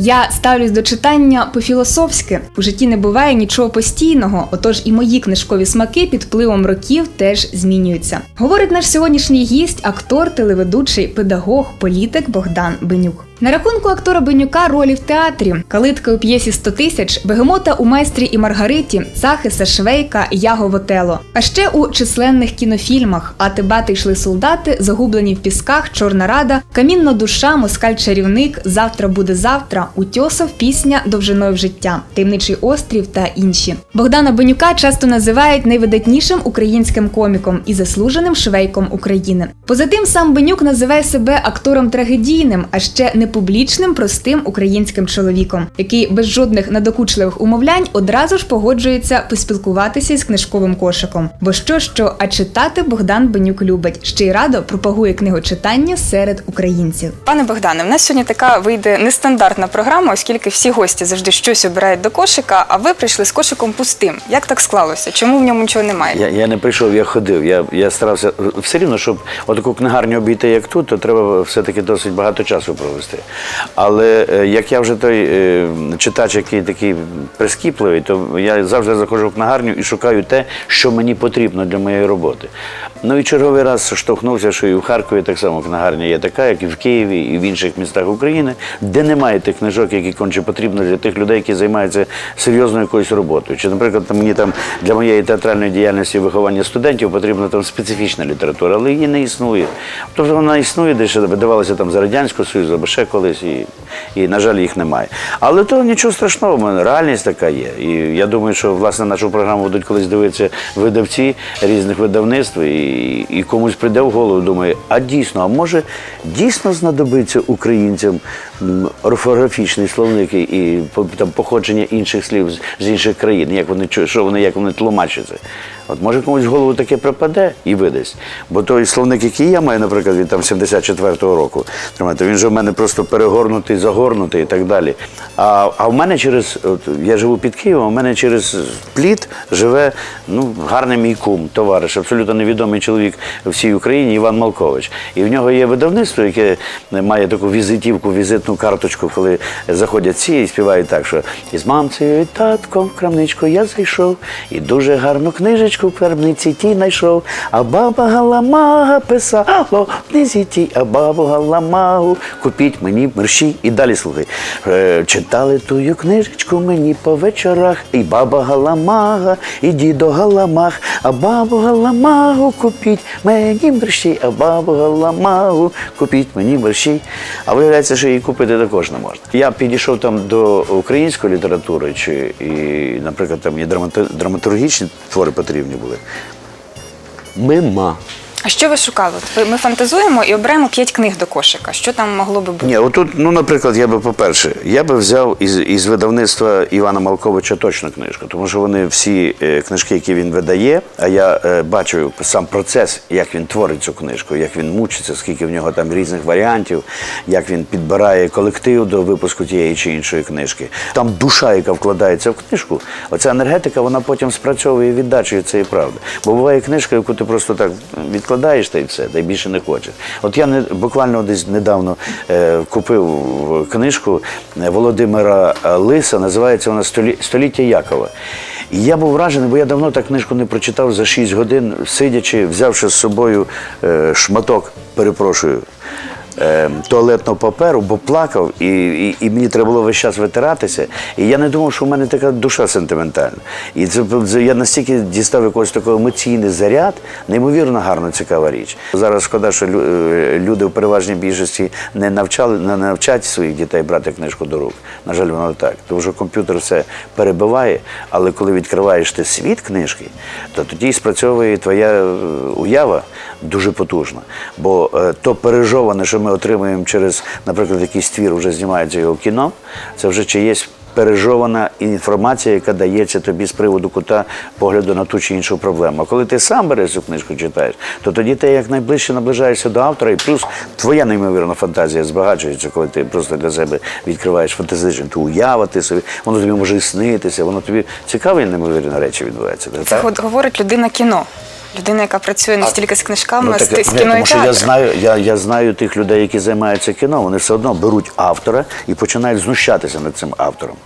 Я ставлюсь до читання по-філософськи. У житті не буває нічого постійного, отож і мої книжкові смаки під впливом років теж змінюються. Говорить наш сьогоднішній гість, актор, телеведучий, педагог, політик Богдан Бенюк. На рахунку актора Бенюка ролі в театрі, калитка у п'єсі «100 тисяч, бегемота у майстрі і Маргариті, Цахиса Швейка, Яго Вотело. А ще у численних кінофільмах Ати бати йшли солдати, загублені в пісках, Чорна рада, Камінна душа, Москаль чарівник, Завтра буде завтра, Утьосов, пісня довжиною в життя, Таємничий острів та інші. Богдана Бенюка часто називають найвидатнішим українським коміком і заслуженим швейком України. Поза тим, сам Бенюк називає себе актором трагедійним, а ще не публічним, простим українським чоловіком, який без жодних надокучливих умовлянь одразу ж погоджується поспілкуватися із книжковим кошиком. Бо що що, а читати Богдан Бенюк любить. Ще й радо пропагує книгочитання серед українців. Пане Богдане, в нас сьогодні така вийде нестандартна програма, оскільки всі гості завжди щось обирають до кошика, а ви прийшли з кошиком пустим. Як так склалося? Чому в ньому нічого немає? Я, я не прийшов, я ходив. Я, я старався все рівно, щоб отаку книгарню обійти, як тут, то треба все-таки досить багато часу провести. Але е, як я вже той е, читач, який такий прискіпливий, то я завжди заходжу в книгарню і шукаю те, що мені потрібно для моєї роботи. Ну і черговий раз штовхнувся, що і в Харкові так само книгарня є така, як і в Києві, і в інших містах України, де немає тих книжок, які конче потрібно для тих людей, які займаються серйозною якоюсь роботою. Чи, наприклад, мені там для моєї театральної діяльності виховання студентів потрібна там специфічна література, але її не існує. Тобто вона існує, десь ще видавалася там за Радянського Союзу або ще колись, і, і, на жаль, їх немає. Але то нічого страшного, реальність така є. І я думаю, що власне нашу програму будуть колись дивитися видавці різних видавництв, і, і комусь прийде в голову, думає, а дійсно, а може дійсно знадобиться українцям орфографічні орфографічний словник і, там походження інших слів з інших країн, як вони чують, що вони, як вони тлумачаться. От може комусь в голову таке припаде і видасть. Бо той словник, який я маю, наприклад, від там 74-го року, тримайте, він же в мене просто перегорнутий, загорнутий і так далі. А, а в мене через, от, я живу під Києвом, а в мене через плід живе ну, гарний мій кум, товариш, абсолютно невідомий чоловік всій Україні Іван Малкович. І в нього є видавництво, яке має таку візитівку, візитну карточку, коли заходять всі і співають так, що із мамцею і татком в крамничку я зайшов, і дуже гарну книжечку в крамниці ті знайшов. А баба Галамага писала в книзі тій, а бабу Галамагу купіть мені мерщій. І далі слухай. Е, Читали тую книжечку мені по вечорах, і баба Галамага, і дідо Галамах, а бабу Галамагу купіть мені мерщій, а бабу Галамагу купіть мені мерщій. А виявляється, що її купити також не можна. Я підійшов там до української літератури, чи і, наприклад, там драмату- драматургічні твори потрібні були. Мима. А що ви шукали? Ми фантазуємо і обираємо п'ять книг до кошика. Що там могло би бути? Ні, отут, ну, наприклад, я би, по-перше, я би взяв із, із видавництва Івана Малковича точно книжку, тому що вони всі е, книжки, які він видає, а я е, бачу сам процес, як він творить цю книжку, як він мучиться, скільки в нього там різних варіантів, як він підбирає колектив до випуску тієї чи іншої книжки. Там душа, яка вкладається в книжку, оця енергетика, вона потім спрацьовує віддачею цієї правди. Бо буває книжка, яку ти просто так відкладаєш та й все, та й більше не хочеш. От я не буквально десь недавно е, купив книжку е, Володимира Лиса, називається вона «Столі- Століття Якова. І я був вражений, бо я давно так книжку не прочитав за 6 годин, сидячи, взявши з собою е, шматок, перепрошую. Е, Туалетного паперу, бо плакав, і, і, і мені треба було весь час витиратися. І я не думав, що в мене така душа сентиментальна. І це, я настільки дістав якогось такий емоційний заряд, неймовірно гарна, цікава річ. Зараз шкода, що е, люди в переважній більшості не навчали, не навчать своїх дітей брати книжку до рук. На жаль, воно так. Тому що комп'ютер все перебиває, але коли відкриваєш ти світ книжки, то тоді спрацьовує твоя е, уява дуже потужна. Бо е, то пережоване, що ми отримуємо через, наприклад, якийсь твір, вже знімається його в кіно, це вже чиєсь пережована інформація, яка дається тобі з приводу кута погляду на ту чи іншу проблему. А коли ти сам береш цю книжку читаєш, то тоді ти якнайближче наближаєшся до автора, і плюс твоя неймовірна фантазія збагачується, коли ти просто для себе відкриваєш фантастичну ту уява, ти собі, воно тобі може і снитися, воно тобі цікаві неймовірні речі відбуваються. Це так? от говорить людина кіно. Людина, яка працює не стільки з книжками, а з, так, з кіно тому що я знаю, я, я знаю тих людей, які займаються кіно, вони все одно беруть автора і починають знущатися над цим автором.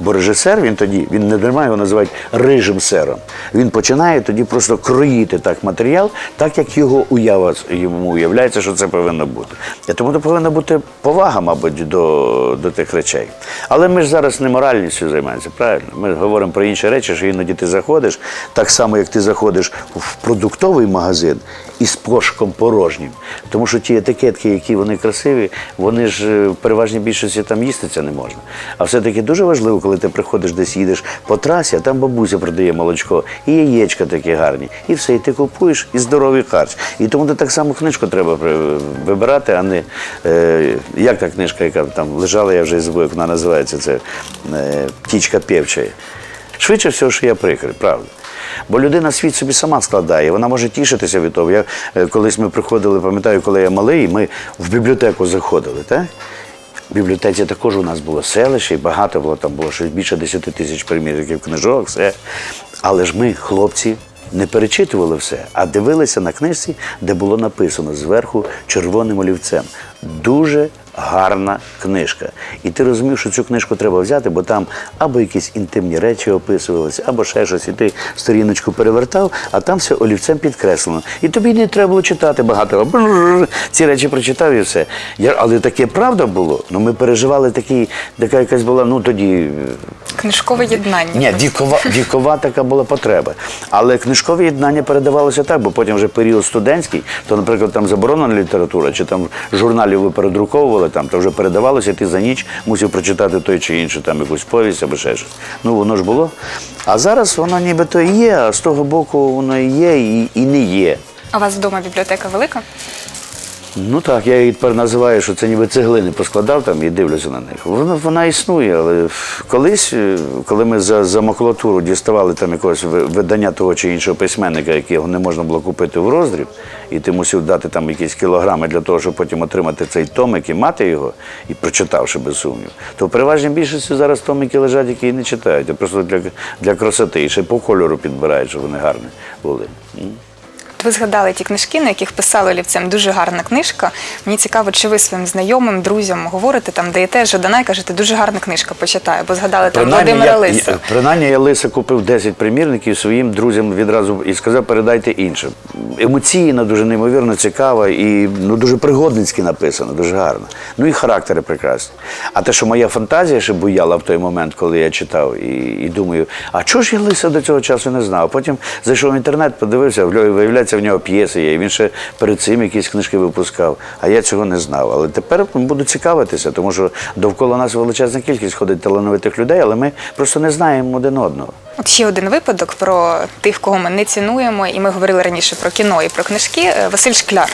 Бо режисер він тоді, він не дарма його називають рижим сером. Він починає тоді просто кроїти так матеріал, так як його уява йому уявляється, що це повинно бути. І тому то повинна бути повага, мабуть, до, до тих речей. Але ми ж зараз не моральністю займаємося, правильно? Ми говоримо про інші речі, що іноді ти заходиш, так само, як ти заходиш в продуктовий магазин із пошком порожнім. Тому що ті етикетки, які вони красиві, вони ж е, в переважній більшості там їститься не можна. А все-таки дуже важливо, коли ти приходиш десь їдеш по трасі, а там бабуся продає молочко, і яєчка такі гарні, і все, і ти купуєш і здоровий харч. І тому ти так само книжку треба вибирати, а не е, як та книжка, яка там лежала, я вже як вона називається, це е, птічка півчає. Швидше всього, що я прикрий, правда. Бо людина світ собі сама складає, вона може тішитися від того. Я, е, колись ми приходили, пам'ятаю, коли я малий, ми в бібліотеку заходили, так? В бібліотеці також у нас було селище, і багато було, там було щось більше 10 тисяч примірників книжок, все. Але ж ми, хлопці, не перечитували все, а дивилися на книжці, де було написано зверху червоним олівцем. Дуже гарна книжка. І ти розумів, що цю книжку треба взяти, бо там або якісь інтимні речі описувалися, або ще щось. І ти сторіночку перевертав, а там все олівцем підкреслено. І тобі не треба було читати багато. Ці речі прочитав і все. Я, але таке правда було. Ну ми переживали такі, така якась була, ну тоді. Книжкове єднання. Ні, вікова, вікова така була потреба. Але книжкове єднання передавалося так, бо потім вже період студентський, то, наприклад, там заборонена література, чи там журналів ви передруковували, там, то вже передавалося, ти за ніч мусив прочитати той чи інший, там якусь повість або ще щось. Ну, воно ж було. А зараз воно нібито є, а з того боку воно і є, і, і не є. А у вас вдома бібліотека велика? Ну так, я її тепер називаю, що це ніби цеглини поскладав там і дивлюся на них. Вона, вона існує, але колись, е, коли ми за, за макулатуру діставали там якогось ви- видання того чи іншого письменника, якого не можна було купити в роздріб, і ти мусив дати там якісь кілограми для того, щоб потім отримати цей томик і мати його, і прочитавши без сумнів, то в переважній більшості зараз томики лежать, які не читають, а просто для, для красоти. І ще по кольору підбирають, щоб вони гарні були. От Ви згадали ті книжки, на яких писали олівцем. Дуже гарна книжка. Мені цікаво, чи ви своїм знайомим, друзям говорите, там даєте Жадана і кажете, дуже гарна книжка, почитаю. Бо згадали там Володимира я, Лиса. я- принаймні я Лиса купив 10 примірників своїм друзям відразу і сказав, передайте іншим. Емоційна, дуже неймовірно цікава і ну, дуже пригодницьки написано, дуже гарно. Ну і характери прекрасні. А те, що моя фантазія ще буяла в той момент, коли я читав, і, і думаю, а чого ж я Лиса до цього часу не знав? Потім зайшов в інтернет, подивився, в Виявляється, в нього п'єси є, він ще перед цим якісь книжки випускав, а я цього не знав. Але тепер буду цікавитися, тому що довкола нас величезна кількість ходить талановитих людей, але ми просто не знаємо один одного. От ще один випадок про тих, кого ми не цінуємо, і ми говорили раніше про кіно і про книжки. Е, Василь Шкляр.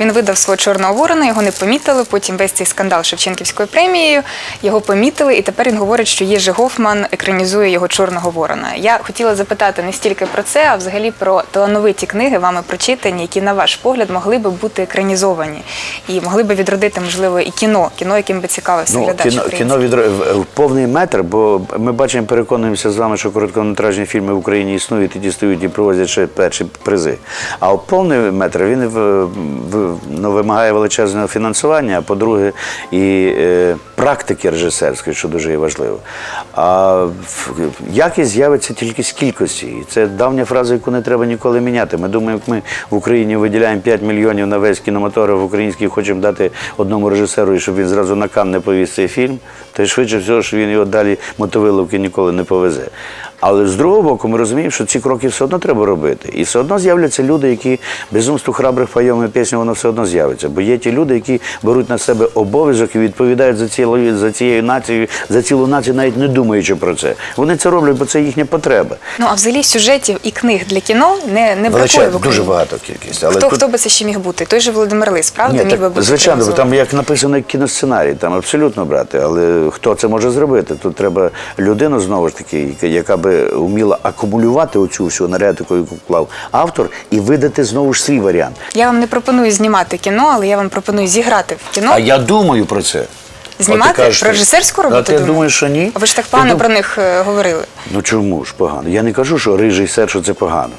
Він видав свого чорного ворона, його не помітили. Потім весь цей скандал Шевченківською премією. Його помітили, і тепер він говорить, що Єжи Гофман екранізує його чорного ворона. Я хотіла запитати не стільки про це, а взагалі про талановиті книги, вами прочитані, які, на ваш погляд, могли би бути екранізовані і могли би відродити, можливо, і кіно, кіно, яким би цікавився Ну, глядач. кіно, кіно відро... повний метр, бо ми бачимо, переконуємося з вами, що короткометражні фільми в Україні існують і дістають і привозять ще перші призи. А повний метр він в, в, ну, вимагає величезного фінансування, а по-друге, і е, практики режисерської, що дуже є важливо. А якість з'явиться тільки з кількості. І це давня фраза, яку не треба ніколи міняти. Ми думаємо, як ми в Україні виділяємо 5 мільйонів на весь кінематограф український, хочемо дати одному режисеру, щоб він зразу на кан не повіз цей фільм, то швидше всього, що він його далі мотовиловки ніколи не повезе. Але з другого боку, ми розуміємо, що ці кроки все одно треба робити. І все одно з'являться люди, які безумству храбрих пайом і пісню, воно все одно з'явиться. Бо є ті люди, які беруть на себе обов'язок і відповідають за цілою за цією нацією, за цілу націю, навіть не думаючи про це. Вони це роблять, бо це їхня потреба. Ну а взагалі сюжетів і книг для кіно не, не бракує в Україні. дуже багато кількість. Але Хто, тут- хто би це ще міг бути? Той же Володимир Лис, правда? Ні, міг так, би бути звичайно, бо там як написано кіносценарій, там абсолютно брати. Але хто це може зробити? Тут треба людину знову ж таки, яка- би вміла акумулювати оцю всю нарядику, яку вклав автор, і видати знову ж свій варіант. Я вам не пропоную знімати кіно, але я вам пропоную зіграти в кіно. А я думаю про це. Знімати? Кажеш, Про режисерську роботу, А ти думаєш, що ні? А ви ж так погано дум- про них е, говорили. Ну чому ж погано? Я не кажу, що рижий сер, що це погано.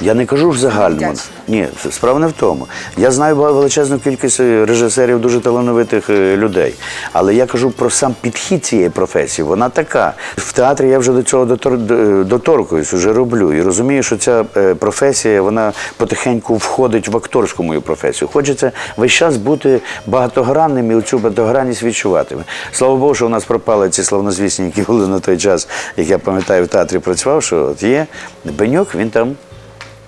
Я не кажу в загальному. Ні, справа не в тому. Я знаю величезну кількість е, режисерів дуже талановитих е, людей. Але я кажу про сам підхід цієї професії. Вона така. В театрі я вже до цього дотор- доторкуюсь, вже роблю. І розумію, що ця е, професія вона потихеньку входить в акторську мою професію. Хочеться весь час бути багатогранним і цю багатогранність відчувати. Слава Богу, що у нас пропали ці славнозвісні, які були на той час, як я пам'ятаю, в театрі працював, що от є Бенюк, він там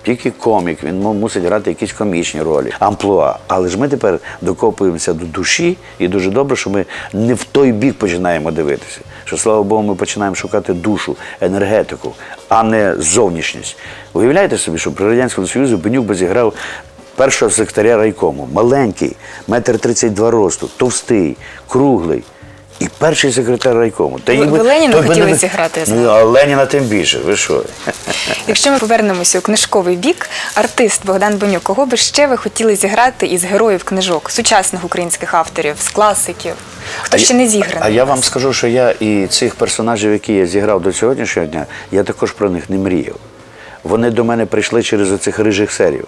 тільки комік, він мусить грати якісь комічні ролі, амплуа. Але ж ми тепер докопуємося до душі, і дуже добре, що ми не в той бік починаємо дивитися. Що слава Богу, ми починаємо шукати душу, енергетику, а не зовнішність. Уявляєте собі, що при радянському Союзі Бенюк би зіграв першого секретаря райкому, маленький, метр тридцять два росту, товстий, круглий. І перший секретар райкому. Та Ви- ніби- ви Леніна хотіли не- зіграти, я Ну, а Леніна тим більше. Ви що? Якщо ми повернемося у книжковий бік, артист Богдан Бенюк, кого би ще ви хотіли зіграти із героїв книжок, сучасних українських авторів, з класиків? Хто А ще я- не зіграний? А я вам скажу, що я і цих персонажів, які я зіграв до сьогоднішнього дня, я також про них не мріяв. Вони до мене прийшли через оцих рижих серів,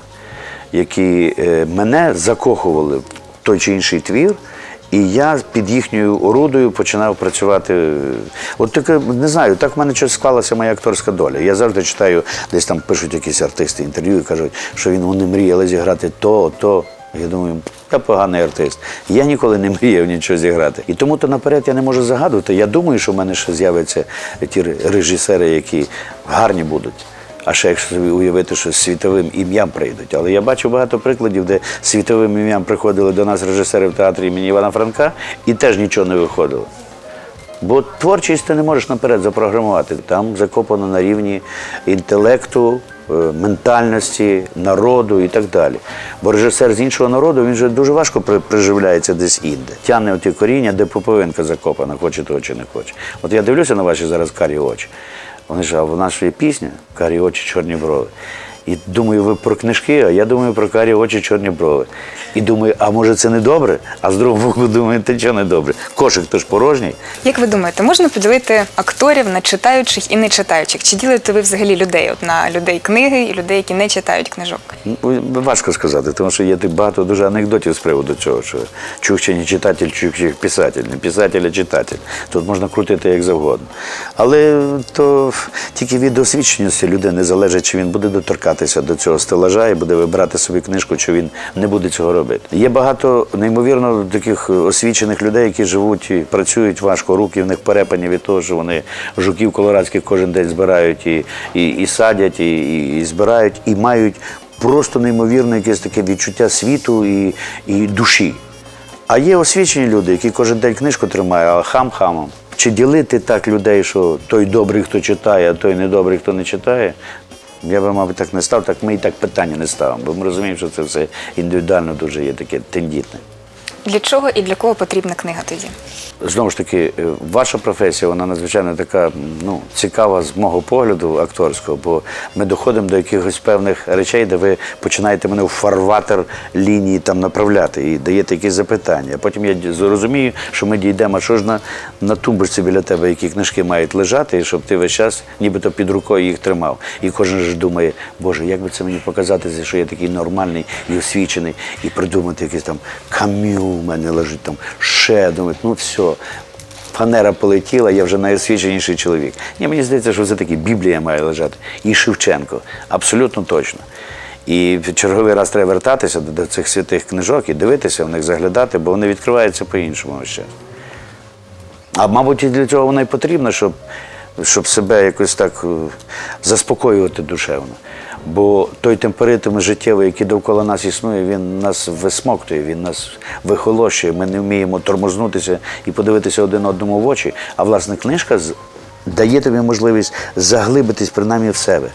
які е, мене закохували в той чи інший твір. І я під їхньою орудою починав працювати. От таке, не знаю, так в мене щось склалася моя акторська доля. Я завжди читаю, десь там пишуть якісь артисти інтерв'ю і кажуть, що він вони мріяли зіграти то, то. Я думаю, я поганий артист. Я ніколи не мріяв нічого зіграти. І тому то наперед я не можу загадувати. Я думаю, що в мене ще з'являться ті режисери, які гарні будуть. А ще якщо собі уявити, що з світовим ім'ям прийдуть. Але я бачу багато прикладів, де світовим ім'ям приходили до нас режисери в театрі імені Івана Франка і теж нічого не виходило. Бо творчість ти не можеш наперед запрограмувати. Там закопано на рівні інтелекту, ментальності, народу і так далі. Бо режисер з іншого народу він же дуже важко приживляється десь інде. Тяне оті коріння, де поповинка закопана, хоче того чи не хоче. От я дивлюся на ваші зараз карі очі. Вони ж, а в нас пісні є карі очі, чорні брови. І думаю, ви про книжки, а я думаю про карі очі, чорні брови. І думаю, а може це не добре? А з другого боку думаю, ти чого не добре? Кошик то ж порожній. Як ви думаєте, можна поділити акторів на читаючих і не читаючих? Чи ділите ви взагалі людей? От на людей книги і людей, які не читають книжок? Ну, Важко сказати, тому що є багато дуже анекдотів з приводу цього, що чух чи не читатель, чух чи писатель, не писатель, а читатель. Тут можна крутити як завгодно. Але то тільки від освіченості людини залежить, чи він буде доторкатися до цього стелажа і буде вибирати собі книжку, чи він не буде цього робити. Є багато неймовірно таких освічених людей, які живуть і працюють важко, руки в них перепані від того, що вони жуків колорадських кожен день збирають і, і, і садять, і, і, і збирають, і мають просто неймовірне якесь таке відчуття світу і, і душі. А є освічені люди, які кожен день книжку тримають, а хам хамом. Чи ділити так людей, що той добрий, хто читає, а той недобрий, хто не читає? Я би, мабуть, так не став, так ми і так питання не ставимо, бо ми розуміємо, що це все індивідуально дуже є таке тендітне. Для чого і для кого потрібна книга тоді? Знову ж таки, е, ваша професія, вона надзвичайно така ну, цікава з мого погляду акторського, бо ми доходимо до якихось певних речей, де ви починаєте мене в фарватер лінії там направляти і даєте якісь запитання. Потім я зрозумію, що ми дійдемо, що ж на, на тумбочці біля тебе, які книжки мають лежати, і щоб ти весь час нібито під рукою їх тримав. І кожен ж думає, Боже, як би це мені показати, що я такий нормальний і освічений, і придумати якийсь там кам'ю в мене лежить там, ще думать, ну все. Фанера полетіла, я вже найосвіченіший чоловік. Ні, мені здається, що все-таки Біблія має лежати. І Шевченко. Абсолютно точно. І в черговий раз треба вертатися до цих святих книжок і дивитися в них, заглядати, бо вони відкриваються по-іншому ще. А мабуть, і для цього воно і потрібно, щоб, щоб себе якось так е, заспокоювати душевно. Бо той темперитм життєвий, який довкола нас існує, він нас висмоктує, він нас вихолощує. Ми не вміємо тормознутися і подивитися один одному в очі. А власне книжка дає тобі можливість заглибитись принаймні в себе.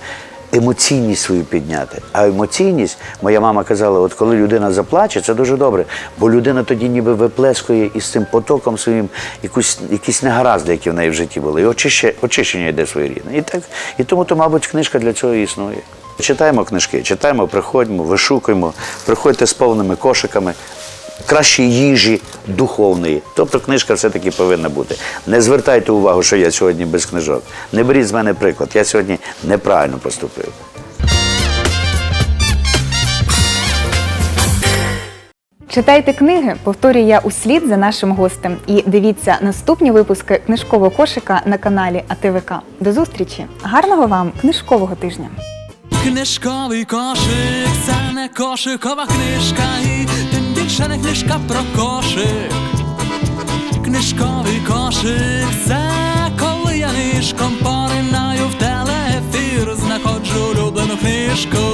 Емоційність свою підняти. А емоційність, моя мама казала, от коли людина заплаче, це дуже добре, бо людина тоді ніби виплескує із цим потоком своїм якусь, якісь негаразди, які в неї в житті були. І очище, очищення йде своєрідне. І так, і тому, то, мабуть, книжка для цього існує. Читаємо книжки, читаємо, приходьмо, вишукуємо, приходьте з повними кошиками кращої їжі духовної. Тобто книжка все-таки повинна бути. Не звертайте увагу, що я сьогодні без книжок. Не беріть з мене приклад. Я сьогодні неправильно поступив. Читайте книги, повторюю я услід за нашим гостем. І дивіться наступні випуски книжкового кошика на каналі АТВК. До зустрічі! Гарного вам книжкового тижня! Книжковий кошик це не кошикова книжка. Ще не книжка про кошик, книжковий кошик, це коли я нишком поринаю в телеефір, знаходжу улюблену книжку.